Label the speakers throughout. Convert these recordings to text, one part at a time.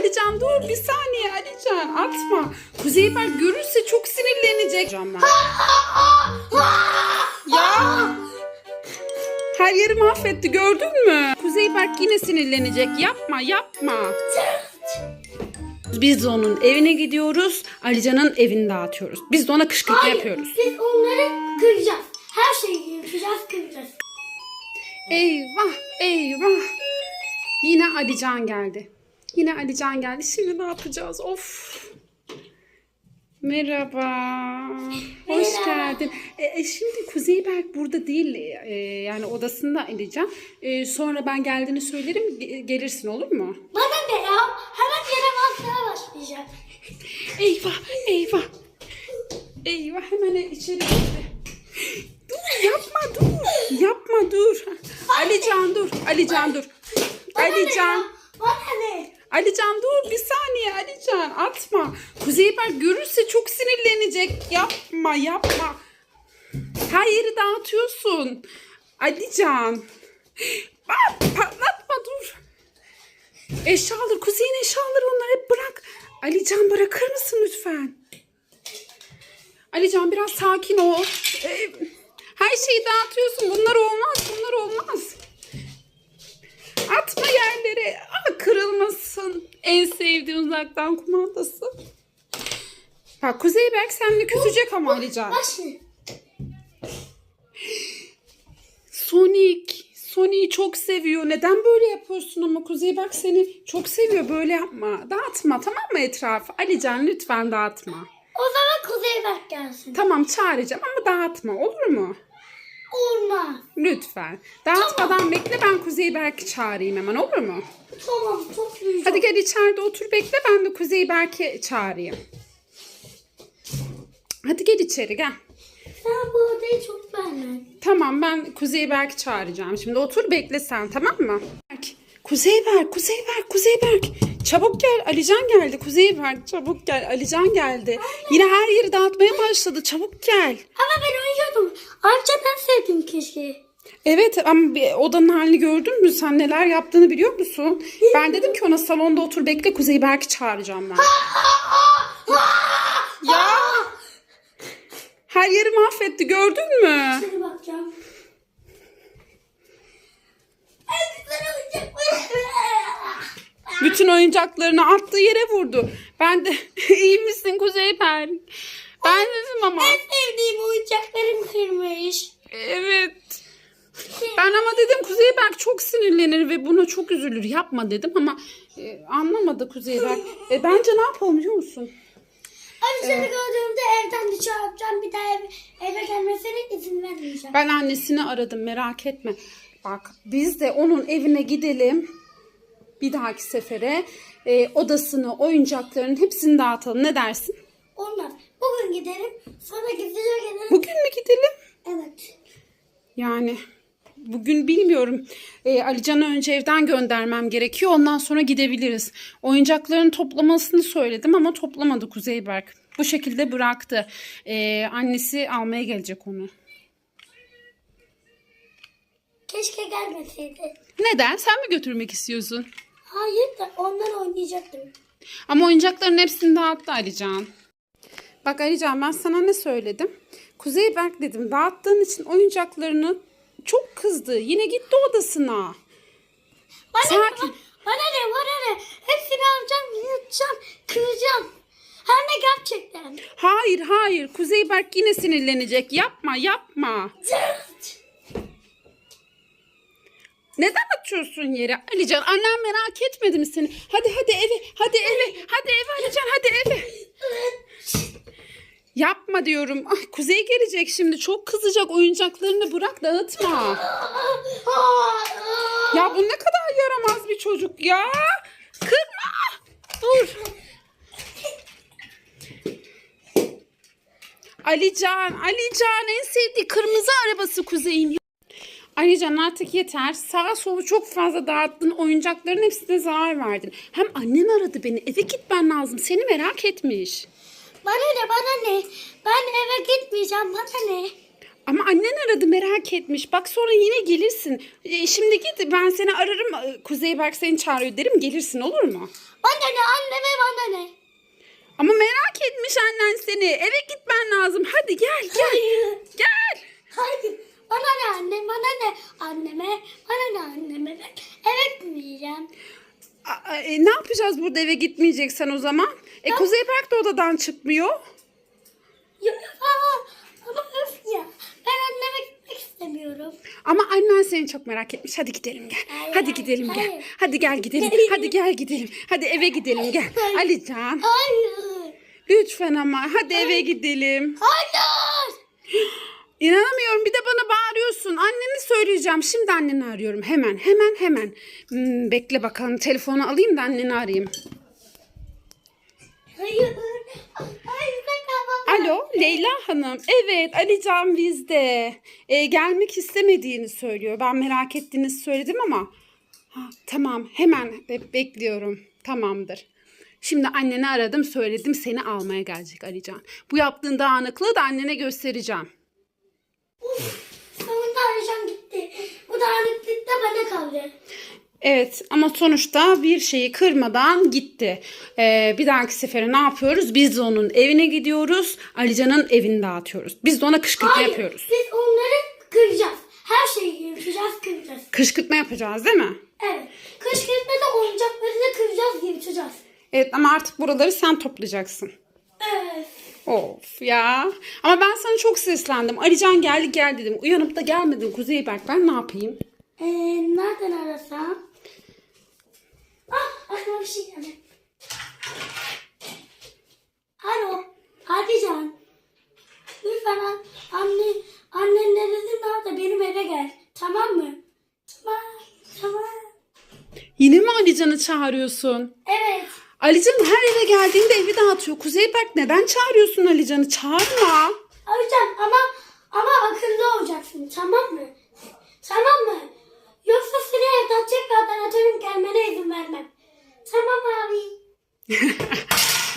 Speaker 1: Alican dur bir saniye Alican atma. Kuzey Berk görürse çok sinirlenecek. Ya. Her yeri mahvetti gördün mü? Kuzey Berk yine sinirlenecek. Yapma yapma. Biz onun evine gidiyoruz. Alican'ın evini dağıtıyoruz. Biz de ona kışkırtma
Speaker 2: Hayır,
Speaker 1: yapıyoruz.
Speaker 2: Biz onları kıracağız. Her şeyi yapacağız, kıracağız.
Speaker 1: Eyvah eyvah. Yine Alican geldi. Yine Alican geldi. Şimdi ne yapacağız? Of. Merhaba. Hoş
Speaker 2: Merhaba.
Speaker 1: geldin. E, e, şimdi Kuzey Berk burada değil. E, yani odasında Alican. E, sonra ben geldiğini söylerim. ge- gelirsin olur mu?
Speaker 2: Bana ne ya? Hemen yaramazlığa başlayacak.
Speaker 1: Eyvah eyvah. Eyvah hemen içeri girdi. Dur yapma dur. Yapma dur. Alican dur. Alican dur. Alican. Alican dur bir saniye Alican atma. Kuzey Berk görürse çok sinirlenecek. Yapma yapma. Her yeri dağıtıyorsun. Alican. Bak patlatma dur. Eşyalar Kuzey'in eşyaları onlar hep bırak. Alican bırakır mısın lütfen? Alican biraz sakin ol. Her şeyi dağıtıyorsun. Bunlar olmaz. Bunlar olmaz. Atma yerlere. Aa, kırılmasın. En sevdiğim uzaktan kumandası. Bak Kuzey Berk seninle küsecek ama Alican.
Speaker 2: Şimdi.
Speaker 1: Sonic. Sonic'i çok seviyor. Neden böyle yapıyorsun ama Kuzey Berk seni çok seviyor. Böyle yapma. Dağıtma tamam mı etrafı? Alican lütfen dağıtma.
Speaker 2: O zaman Kuzey Berk gelsin.
Speaker 1: Tamam çağıracağım ama dağıtma olur mu?
Speaker 2: Olmaz.
Speaker 1: Lütfen. Dağıtmadan bekle ben Kuzey Berk'i çağırayım hemen olur mu?
Speaker 2: Tamam, büyük.
Speaker 1: Hadi gel içeride otur bekle ben de Kuzey Berk'i çağırayım. Hadi gel içeri gel.
Speaker 2: Ben bu odayı çok beğendim.
Speaker 1: Tamam ben Kuzey Berk'i çağıracağım. Şimdi otur bekle sen tamam mı? Berk. Kuzey Berk, Kuzey Berk, Kuzey Berk. Çabuk gel. Alican geldi. Kuzey Berk çabuk gel. Alican geldi. Yine her yeri dağıtmaya başladı. Çabuk gel.
Speaker 2: Ama ben uyuyordum. Ayrıca ben sevdim keşke.
Speaker 1: Evet ama bir odanın halini gördün mü? Sen neler yaptığını biliyor musun? Ben dedim ki ona salonda otur bekle Kuzey Berk'i çağıracağım ben. ya her yeri mahvetti gördün mü?
Speaker 2: Şöyle bakacağım.
Speaker 1: Bütün oyuncaklarını attığı yere vurdu. Ben de iyi misin Kuzey? Ben dedim ama.
Speaker 2: En sevdiğim oyuncaklarım kırmış.
Speaker 1: Evet. Ben ama dedim Kuzey Berk çok sinirlenir ve buna çok üzülür. Yapma dedim ama e, anlamadı Kuzey Berk. E, bence ne yapalım biliyor musun?
Speaker 2: Abi seni gördüğümde evden dışarı atacağım. Bir daha ev, eve gelmesine izin vermeyeceğim.
Speaker 1: Ben annesini aradım merak etme. Bak biz de onun evine gidelim. Bir dahaki sefere e, odasını, oyuncaklarının hepsini dağıtalım. Ne dersin?
Speaker 2: Olmaz. Bugün gidelim. Sonra gizlice gelelim.
Speaker 1: Bugün mü gidelim?
Speaker 2: Evet.
Speaker 1: Yani bugün bilmiyorum. E, Alican'ı önce evden göndermem gerekiyor. Ondan sonra gidebiliriz. Oyuncakların toplamasını söyledim ama toplamadı Kuzey Berk. Bu şekilde bıraktı. E, annesi almaya gelecek onu.
Speaker 2: Keşke gelmeseydi.
Speaker 1: Neden? Sen mi götürmek istiyorsun?
Speaker 2: Hayır da ondan oynayacaktım.
Speaker 1: Ama oyuncakların hepsini dağıttı Alican. Bak Alican ben sana ne söyledim? Kuzey Berk dedim dağıttığın için oyuncaklarını çok kızdı. Yine gitti odasına.
Speaker 2: Bana
Speaker 1: Sakin.
Speaker 2: ne? Bana, ne? Bana ne? Hepsini alacağım, yutacağım, kıracağım. Hem de gerçekten.
Speaker 1: Hayır hayır Kuzey Berk yine sinirlenecek. Yapma yapma.
Speaker 2: Zırt.
Speaker 1: Neden atıyorsun yere? Alican annem merak etmedi mi seni? Hadi hadi eve hadi eve hadi eve Alican hadi eve. Yapma diyorum. Ay, Kuzey gelecek şimdi çok kızacak oyuncaklarını bırak dağıtma. Ya bu ne kadar yaramaz bir çocuk ya. Kırma. Dur. Alican, Alican en sevdiği kırmızı arabası Kuzey'in. Alican artık yeter. Sağa solu çok fazla dağıttın. Oyuncakların hepsine zarar verdin. Hem annen aradı beni. Eve gitmen lazım. Seni merak etmiş.
Speaker 2: Bana ne? Bana ne? Ben eve gitmeyeceğim. Bana ne?
Speaker 1: Ama annen aradı merak etmiş. Bak sonra yine gelirsin. E, şimdi git ben seni ararım. E, Kuzey Berk seni çağırıyor derim gelirsin olur mu?
Speaker 2: Bana ne anneme bana ne?
Speaker 1: Ama merak etmiş annen seni. Eve gitmen lazım. Hadi gel gel.
Speaker 2: Hayır.
Speaker 1: Gel.
Speaker 2: Hayır. Bana ne anne, bana ne anneme, bana ne anneme. Ben eve gitmeyeceğim.
Speaker 1: A- e, ne yapacağız burada eve gitmeyeceksen o zaman? E Kuzey Berk de odadan çıkmıyor.
Speaker 2: Ya, aa, ama öf ya. Ben anneme gitmek istemiyorum.
Speaker 1: Ama annen seni çok merak etmiş. Hadi gidelim gel.
Speaker 2: Hayır,
Speaker 1: Hadi gidelim gel.
Speaker 2: hayır.
Speaker 1: Hadi gel gidelim. Hadi gel gidelim. Hadi eve gidelim gel.
Speaker 2: Hayır.
Speaker 1: Alican.
Speaker 2: Hayır.
Speaker 1: Lütfen ama hadi eve gidelim.
Speaker 2: Hayır.
Speaker 1: İnanamıyorum bir de bana bağırıyorsun. Anneni söyleyeceğim. Şimdi anneni arıyorum. Hemen hemen hemen. Hmm, bekle bakalım telefonu alayım da anneni arayayım.
Speaker 2: Hayır.
Speaker 1: Alo Leyla Hanım. Evet Alican bizde. Ee, gelmek istemediğini söylüyor. Ben merak ettiğini söyledim ama. Ha, tamam hemen be- bekliyorum. Tamamdır. Şimdi anneni aradım söyledim seni almaya gelecek Alican. Bu yaptığın dağınıklığı da annene göstereceğim.
Speaker 2: Sonunda arayacağım gitti. Bu dağınıklık da bana kaldı.
Speaker 1: Evet ama sonuçta bir şeyi kırmadan gitti. Ee, bir dahaki sefere ne yapıyoruz? Biz de onun evine gidiyoruz. Alican'ın evini dağıtıyoruz. Biz de ona kışkırtma
Speaker 2: Hayır.
Speaker 1: yapıyoruz.
Speaker 2: Biz onları kıracağız. Her şeyi yırtacağız, kıracağız.
Speaker 1: Kışkırtma yapacağız değil mi?
Speaker 2: Evet. Kışkırtmada oyuncakları da kıracağız, yırtacağız.
Speaker 1: Evet ama artık buraları sen toplayacaksın.
Speaker 2: Evet.
Speaker 1: Of ya. Ama ben sana çok seslendim. Alican geldi gel dedim. Uyanıp da gelmedin Kuzey Berk. Ben ne yapayım?
Speaker 2: Ee, nereden arasam? Ah, aklıma bir şey geldi. Alo, Hadican. Lütfen an- anne, annen nerede nerede benim eve gel. Tamam mı? Tamam, tamam.
Speaker 1: Yine mi Alican'ı çağırıyorsun?
Speaker 2: Evet.
Speaker 1: Alican her eve geldiğinde evi dağıtıyor. Kuzey Berk neden çağırıyorsun Alican'ı? Çağırma.
Speaker 2: Arayacağım ama ama akıllı olacaksın tamam mı? Tamam mı? Yoksa seni evden tekrardan atarım gelmene izin vermem. Tamam abi.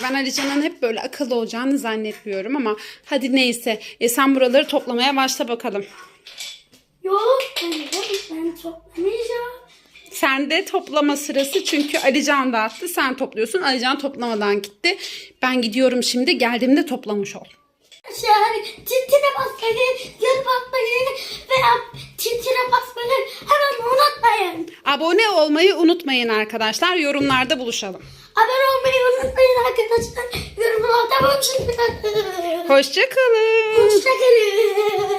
Speaker 1: Ben Alican'ın hep böyle akıllı olacağını zannetmiyorum ama hadi neyse. E, sen buraları toplamaya başla bakalım.
Speaker 2: Yok ben, ben toplamayacağım.
Speaker 1: Sen de toplama sırası çünkü Alican dağıttı. Sen topluyorsun. Alican toplamadan gitti. Ben gidiyorum şimdi. Geldiğimde toplamış ol.
Speaker 2: Yani tintine basmayı, yarı basmayı veya tintine hemen unutmayın.
Speaker 1: Abone olmayı unutmayın arkadaşlar. Yorumlarda buluşalım.
Speaker 2: Abone olmayı unutmayın arkadaşlar. Yorumlarda buluşun.
Speaker 1: Hoşçakalın.
Speaker 2: Hoşçakalın.